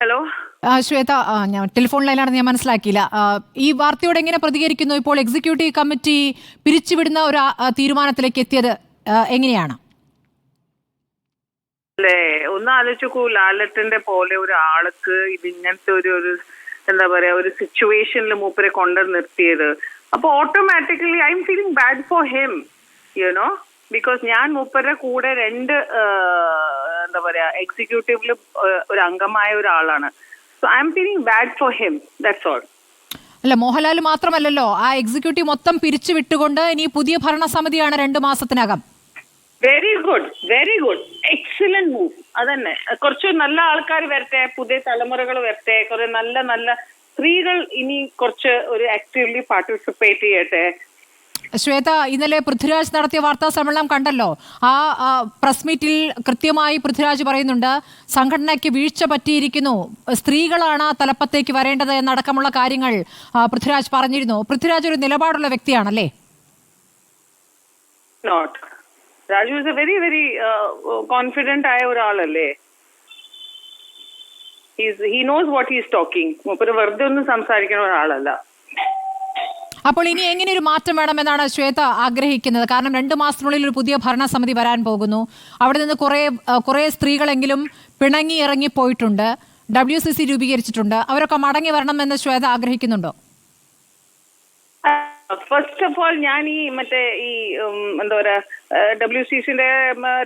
Hello? Shweta ഞാൻ telephone ലൈനാണെന്ന് ഞാൻ മനസ്സിലാക്കിയില്ല. ഈ വാർത്തയോട് എങ്ങനെ പ്രതികരിക്കുന്നു ഇപ്പോൾ എക്സിക്യൂട്ടീവ് കമ്മിറ്റി പിരിച്ചുവിടുന്ന ഒരു തീരുമാനത്തിലേക്ക് എത്തിയത് എങ്ങനെയാണ്? അല്ലേ ഒന്ന് ആലോചിക്കൂ ലാലറ്റിന്റെ പോലെ ഒരു ആൾക്ക് ഇത് ഇങ്ങനത്തെ ഒരു ഒരു എന്താ പറയാ ഒരു സിറ്റുവേഷനിൽ മൂപ്പരെ കൊണ്ടു നിർത്തിയത്. അപ്പൊ automatically I am feeling bad for him you know because ഞാൻ മൂപ്പരുടെ കൂടെ രണ്ട് എന്താ പറയാ എക്സിക്യൂട്ടീവിൽ ഒരു അംഗമായ ഒരാളാണ്. So I am feeling bad for him that's all അല്ല മോഹൻലാൽ മാത്രമല്ലല്ലോ ആ എക്സിക്യൂട്ടീവ് മൊത്തം പിരിച്ചു വിട്ടുകൊണ്ട് ഇനി പുതിയ ഭരണസമിതിയാണ് രണ്ട് മാസത്തിനകം. Very good very good excellent move അതന്നെ. കുറച്ച് നല്ല ആൾക്കാർ വരട്ടെ പുതിയ തലമുറകൾ വരട്ടെ കുറെ നല്ല നല്ല സ്ത്രീകൾ ഇനി കുറച്ച് ഒരു ആക്റ്റീവ്ലി പാർട്ടിസിപ്പേറ്റ് ചെയ്യട്ടെ. ശ്വേത ഇന്നലെ പൃഥ്വിരാജ് നടത്തിയ വാർത്താ സമ്മേളനം കണ്ടല്ലോ. ആ പ്രസ് മീറ്റിൽ കൃത്യമായി പൃഥ്വിരാജ് പറയുന്നുണ്ട് സംഘടനയ്ക്ക് വീഴ്ച പറ്റിയിരിക്കുന്നു സ്ത്രീകളാണ് തലപ്പത്തേക്ക് വരേണ്ടത് എന്നടക്കമുള്ള കാര്യങ്ങൾ പൃഥ്വിരാജ് പറഞ്ഞിരുന്നു. പൃഥ്വിരാജ് ഒരു നിലപാടുള്ള വ്യക്തിയാണല്ലേ? Raju a very very confident ആയ ഒരാളല്ലേ? He knows what he's talking വെറുതെ ഒന്നും സംസാരിക്കുന്ന ഒരാളല്ല. അപ്പോൾ ഇനി എങ്ങനെ ഒരു മാറ്റം വേണമെന്നാണ് ശ്വേത ആഗ്രഹിക്കുന്നത്? കാരണം രണ്ട് മാസത്തിനുള്ളിൽ ഒരു പുതിയ ഭരണസമിതി വരാൻ പോകുന്നു. അവിടെ നിന്ന് കുറേ കുറേ സ്ത്രീകളെങ്കിലും പിണങ്ങി ഇറങ്ങി പോയിട്ടുണ്ട്. ഡബ്ല്യു സി സി രൂപീകരിച്ചിട്ടുണ്ട്. അവരൊക്കെ മടങ്ങി വരണമെന്ന് ശ്വേത ആഗ്രഹിക്കുന്നുണ്ടോ? ഫസ്റ്റ് ഓഫ് ഓൾ ഞാൻ ഈ മറ്റേ ഈ എന്താ പറയാ ഡബ്ല്യു സി സിന്റെ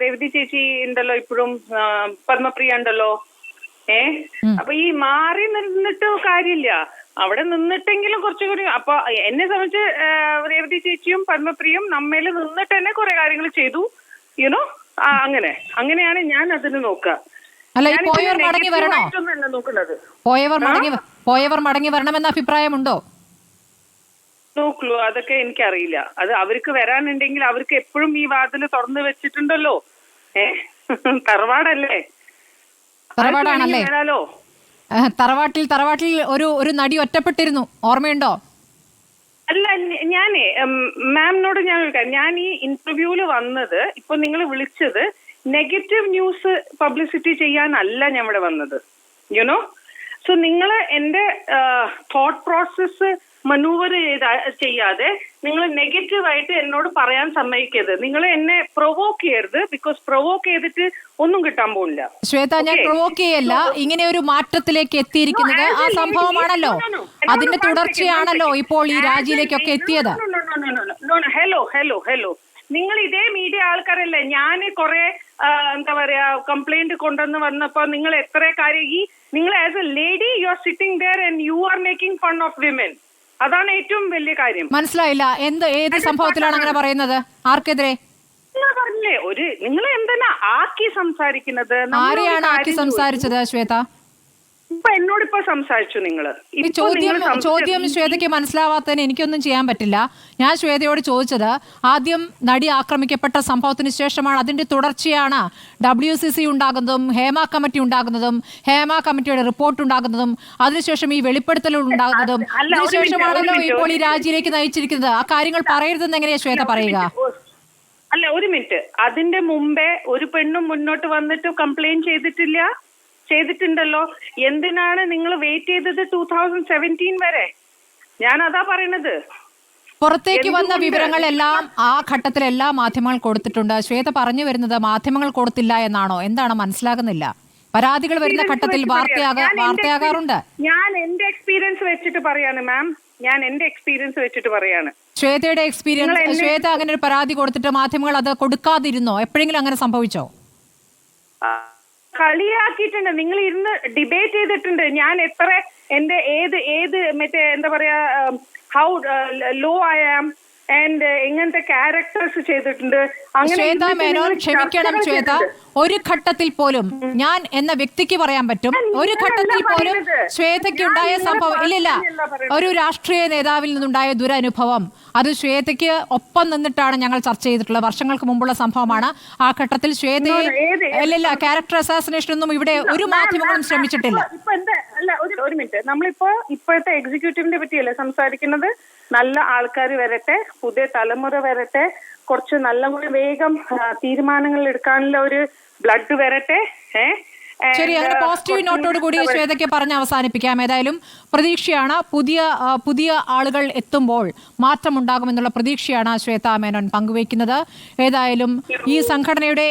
രേവതി ചേച്ചി ഉണ്ടല്ലോ ഇപ്പോഴും പത്മപ്രിയ ഉണ്ടല്ലോ. ഏ? അപ്പൊ ഈ മാറി നിന്നിട്ട് കാര്യമില്ല. അവിടെ നിന്നിട്ടെങ്കിലും കുറച്ചുകൂടി അപ്പൊ എന്നെ സംബന്ധിച്ച് രേവതി ചേച്ചിയും പത്മപ്രിയും നമ്മേൽ നിന്നിട്ട് തന്നെ കുറെ കാര്യങ്ങൾ ചെയ്തു. യുനോ അങ്ങനെ. അങ്ങനെയാണ് ഞാൻ അതിന് നോക്കുക. അല്ല ഈ പോയവർ മടങ്ങി വരണോ? പോയവർ മടങ്ങി പോയവർ മടങ്ങി വരണമെന്ന അഭിപ്രായമുണ്ടോ? നോക്കൂ അതൊക്കെ എനിക്കറിയില്ല. അത് അവർക്ക് വരാനുണ്ടെങ്കിൽ അവർക്ക് എപ്പോഴും ഈ വാതിൽ തുറന്നു വെച്ചിട്ടുണ്ടല്ലോ. ഏ? തറവാടല്ലേ? തറവാടാണല്ലേ തറവാട്ടിൽ തറവാട്ടിൽ ഒരു ഒരു നടി ഒറ്റപ്പെട്ടിരുന്നു. ഓർമ്മയുണ്ടോ? അല്ല ഞാനേ മാമിനോട് ഞാൻ ഞാൻ ഈ ഇന്റർവ്യൂവിൽ വന്നത് ഇപ്പൊ നിങ്ങൾ വിളിച്ചത് നെഗറ്റീവ് ന്യൂസ് പബ്ലിസിറ്റി ചെയ്യാനല്ല ഞാൻ ഇവിടെ വന്നത് യുനോ സോ നിങ്ങൾ എന്റെ തോട്ട് പ്രോസസ്സ് മനൂവർ ചെയ്യാതെ നിങ്ങൾ നെഗറ്റീവായിട്ട് എന്നോട് പറയാൻ സമ്മതിക്കരുത് നിങ്ങൾ എന്നെ പ്രൊവോക്ക് ചെയ്യരുത് ബിക്കോസ് പ്രൊവോക്ക് ചെയ്തിട്ട് ഒന്നും കിട്ടാൻ പോകില്ല ശ്വേത ഞാൻ. പ്രൊവോക്ക് ചെയ്യല്ല ഇങ്ങനെ ഒരു മാറ്റത്തിലേക്ക് എത്തിയിരിക്കുന്നത് ആ സംഭവമാണല്ലോ. അതിന്റെ തുടർച്ചയാണല്ലോ ഇപ്പോൾ ഈ രാജ്യയിലേക്കൊക്കെ രാജിയിലേക്കൊക്കെ എത്തിയത്. ഹലോ ഹലോ ഹലോ നിങ്ങൾ ഇതേ മീഡിയ ആൾക്കാരല്ലേ ഞാൻ കുറെ എന്താ പറയാ കംപ്ലൈന്റ് കൊണ്ടുവന്ന് വന്നപ്പോ നിങ്ങൾ എത്ര കാര്യം ഈ നിങ്ങൾ as a lady you are sitting there and you are making fun of women അതാണ് ഏറ്റവും വലിയ കാര്യം. മനസ്സിലായില്ല. എന്ത് ഏത് സംഭവത്തിലാണ് അങ്ങനെ പറയുന്നത്? ആർക്കെതിരെ? പറഞ്ഞില്ലേ. ഒരു നിങ്ങൾ എന്തിനാ ആക്കി സംസാരിക്കുന്നത്? ആരെയാണ് ആക്കി സംസാരിച്ചത് ശ്വേത. ഇപ്പൊ എന്നോടിപ്പോ സംസാരിച്ചു നിങ്ങൾ? ചോദ്യം നിങ്ങൾ സംസാരിച്ചു. ചോദ്യം ശ്വേതയ്ക്ക് മനസ്സിലാവാത്തതിന് എനിക്കൊന്നും ചെയ്യാൻ പറ്റില്ല. ഞാൻ ശ്വേതയോട് ചോദിച്ചത് ആദ്യം നടി ആക്രമിക്കപ്പെട്ട സംഭവത്തിന് ശേഷമാണ് അതിന്റെ തുടർച്ചയാണ് ഡബ്ല്യു സി സി ഉണ്ടാകുന്നതും ഹേമ കമ്മിറ്റി ഉണ്ടാകുന്നതും ഹേമ കമ്മിറ്റിയുടെ റിപ്പോർട്ട് ഉണ്ടാകുന്നതും അതിനുശേഷം ഈ വെളിപ്പെടുത്തലുകൾ ഉണ്ടാകുന്നതും. ഒരു ഇപ്പോൾ ഈ രാജ്യയിലേക്ക് രാജിയിലേക്ക് നയിച്ചിരിക്കുന്നത്. ആ കാര്യങ്ങൾ പറയരുതെന്ന് എങ്ങനെയാ ശ്വേത പറയുക? അല്ല ഒരു മിനിറ്റ്. അതിന്റെ മുമ്പേ ഒരു പെണ്ണും മുന്നോട്ട് വന്നിട്ട് കംപ്ലൈന്റ് ചെയ്തിട്ടില്ല? ചെയ്തിട്ടുണ്ടല്ലോ. എന്തിനാണ് നിങ്ങൾ വെയിറ്റ് ചെയ്തത് ടൂ തൗസൻഡ് സെവന്റീൻ വരെ? ഞാൻ അതാ പറയണത്. പുറത്തേക്ക് വന്ന? വിവരങ്ങളെല്ലാം ആ ഘട്ടത്തിൽ എല്ലാ മാധ്യമങ്ങൾ കൊടുത്തിട്ടുണ്ട്. ശ്വേത പറഞ്ഞു വരുന്നത് മാധ്യമങ്ങൾ കൊടുത്തില്ല എന്നാണോ? എന്താണ് മനസ്സിലാകുന്നില്ല? പരാതികൾ വരുന്ന ഘട്ടത്തിൽ വാർത്തയാകാറുണ്ട്. ഞാൻ എന്റെ എക്സ്പീരിയൻസ് വെച്ചിട്ട് പറയാണ് മാം ഞാൻ എന്റെ എക്സ്പീരിയൻസ് വെച്ചിട്ട് പറയാണ്. ശ്വേതയുടെ എക്സ്പീരിയൻസ് ശ്വേത അങ്ങനെ ഒരു പരാതി കൊടുത്തിട്ട് മാധ്യമങ്ങൾ അത് കൊടുക്കാതിരുന്നോ? എപ്പോഴെങ്കിലും അങ്ങനെ സംഭവിച്ചോ? കളിയാക്കിയിട്ടുണ്ട്. നിങ്ങൾ ഇരുന്ന് ഡിബേറ്റ് ചെയ്തിട്ടുണ്ട്. ഞാൻ എത്ര എന്റെ ഏത് ഏത് മറ്റേ എന്താ പറയാ how low I am and എങ്ങനത്തെ ക്യാരക്ടേഴ്സ് ചെയ്തിട്ടുണ്ട്. ശ്വേത മേനോൻ ക്ഷമിക്കണം ശ്വേത. ഒരു ഘട്ടത്തിൽ പോലും ഞാൻ എന്ന വ്യക്തിക്ക് പറയാൻ പറ്റും. ഒരു ഘട്ടത്തിൽ പോലും പറയുന്നത്. ശ്വേതയ്ക്ക് ഉണ്ടായ സംഭവം ഇല്ലില്ല. ഒരു രാഷ്ട്രീയ നേതാവിൽ നിന്നുണ്ടായ ദുരനുഭവം. അത് ശ്വേതയ്ക്ക് ഒപ്പം നിന്നിട്ടാണ് ഞങ്ങൾ ചർച്ച ചെയ്തിട്ടുള്ളത്. വർഷങ്ങൾക്ക് മുമ്പുള്ള സംഭവമാണ്. ആ ഘട്ടത്തിൽ ശ്വേതയെ ഇല്ലില്ല. ക്യാരക്ടർ അസാസിനേഷൻ ഒന്നും ഇവിടെ ഒരു മാധ്യമങ്ങളും ശ്രമിച്ചിട്ടില്ല. ഒരു മിനിറ്റ് നമ്മളിപ്പോ ഇപ്പോഴത്തെ എക്സിക്യൂട്ടീവിനെ പറ്റിയല്ലേ സംസാരിക്കുന്നത്? നല്ല ആൾക്കാർ വരട്ടെ പുതിയ തലമുറ വരട്ടെ കുറച്ച് നല്ല വേഗം തീരുമാനങ്ങൾ എടുക്കാനുള്ള ഒരു ബ്ലഡ് വരട്ടെ ഏ? ശരി അങ്ങനെ പോസിറ്റീവ് നോട്ടോട് കൂടി ശ്വേതയ്ക്ക് പറഞ്ഞ് അവസാനിപ്പിക്കാം. ഏതായാലും പ്രതീക്ഷയാണ് പുതിയ പുതിയ ആളുകൾ എത്തുമ്പോൾ മാറ്റമുണ്ടാകുമെന്നുള്ള പ്രതീക്ഷയാണ് ശ്വേത മേനോൻ പങ്കുവയ്ക്കുന്നത്. ഏതായാലും ഈ സംഘടനയുടെ